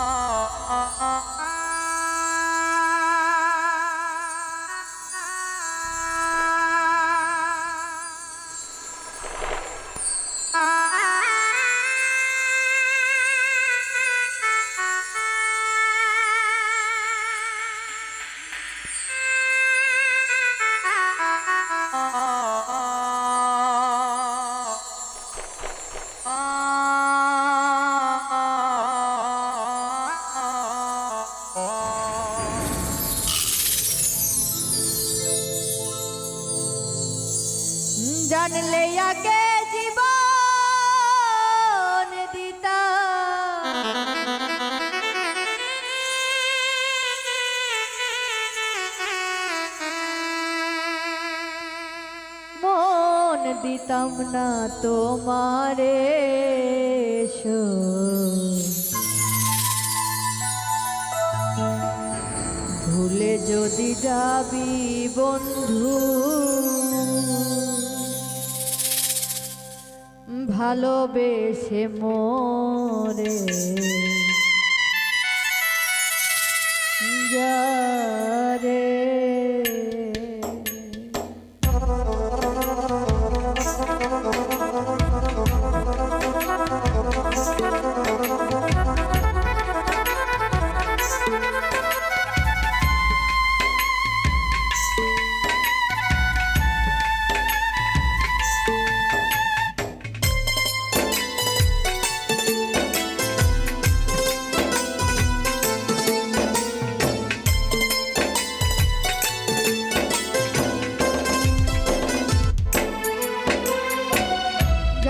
Oh. oh, oh. জানলে আগে জীবন দিতা মন দিতাম না তোমারে ভুলে যদি যাবি বন্ধু ভালোবেসে মোরে। যারে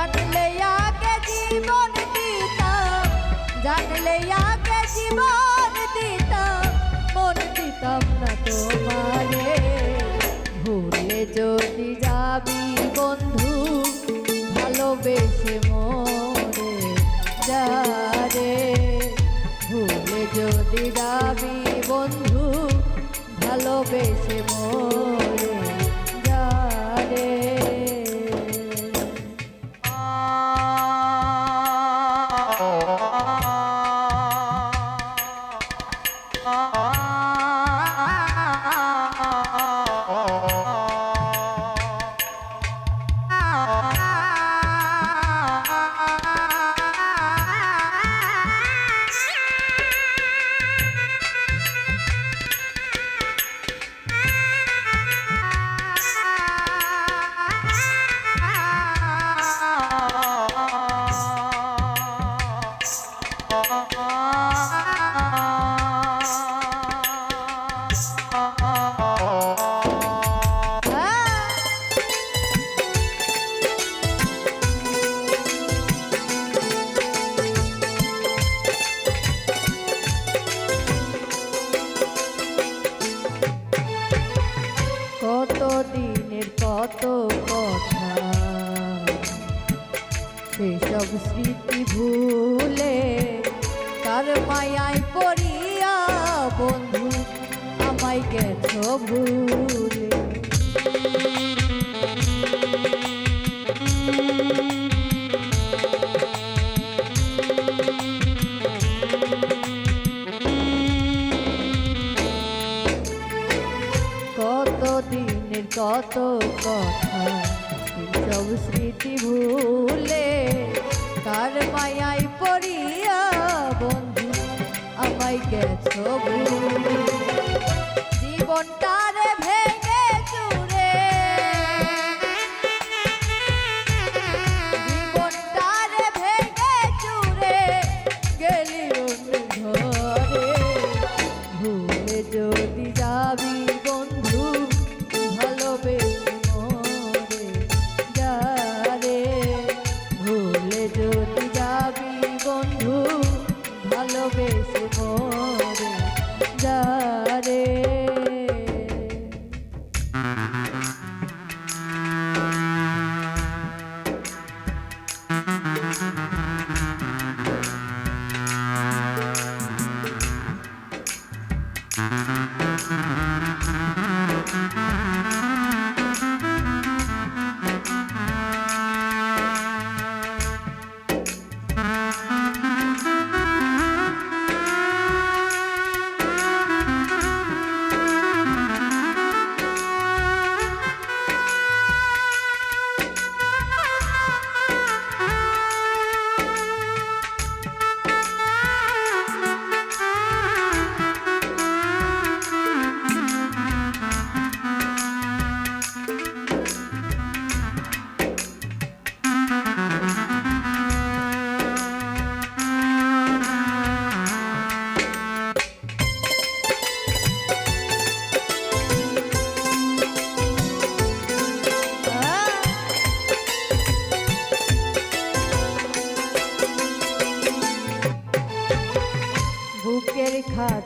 জানলে আগে জীবন দিতাম, জানলে আগে জীবন দিতাম, মন দিতাম না তোমারে। ভুলে যদি যাবি বন্ধু, ভালোবেসে মরে যারে। ভুলে যদি যাবি বন্ধু, ভালোবেসে মরে মায়ায় পড়িয়া বন্ধু, আমায় গেছ ভুলে। কত দিনের কত কথা সব স্মৃতি ভুলে কার পড়িয়া বন্ধু আমায় গেছ ভুলে জীবনটারে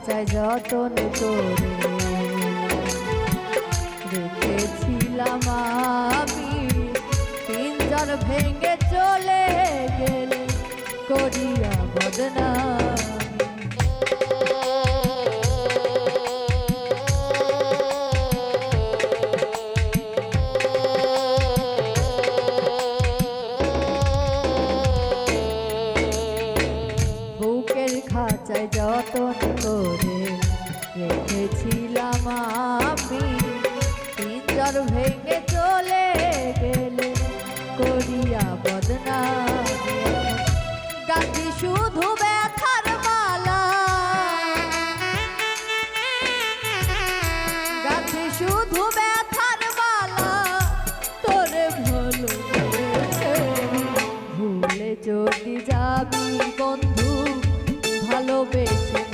চাই যতন করে। দেখেছিলাম আমি তিনজন ভেঙে চলে গেলে করিয়া বদনা। যদি যাবি বন্ধু ভালোবেসে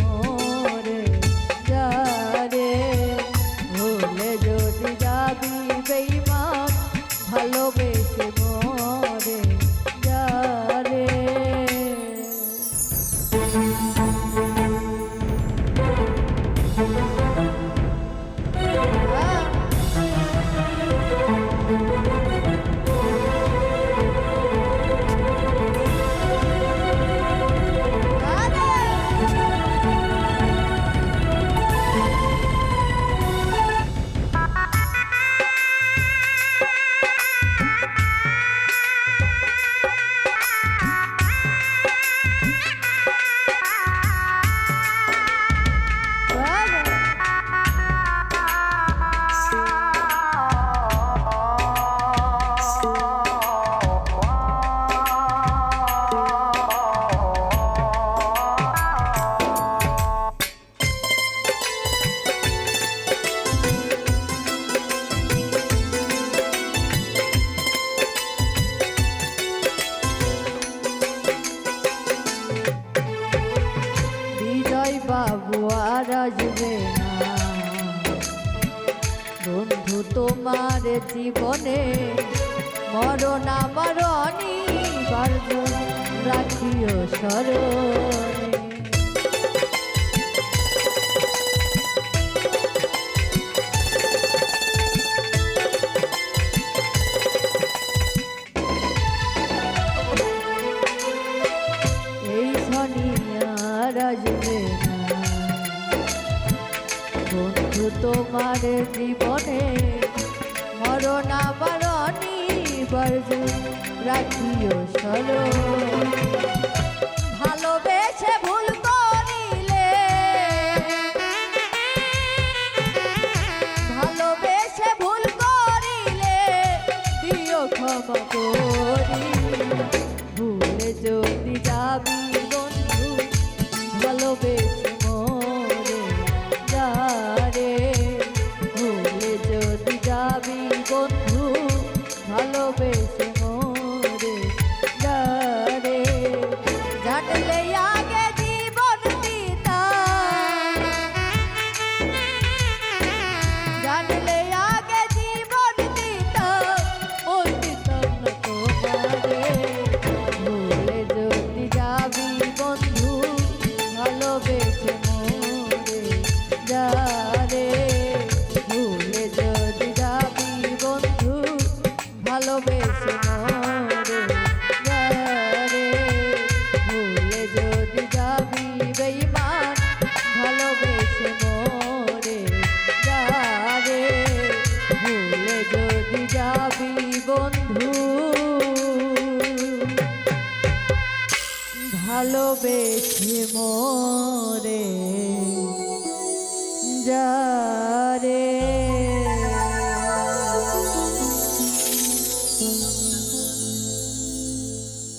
বাবু আর আসবে না। বন্ধু তোমার জীবনে মরণ আমার অনিবার্য। রাখিও স্মরণ আমার জীবনে মরণাবরণী বর্জ রাখিও সরো বেশি মোরে?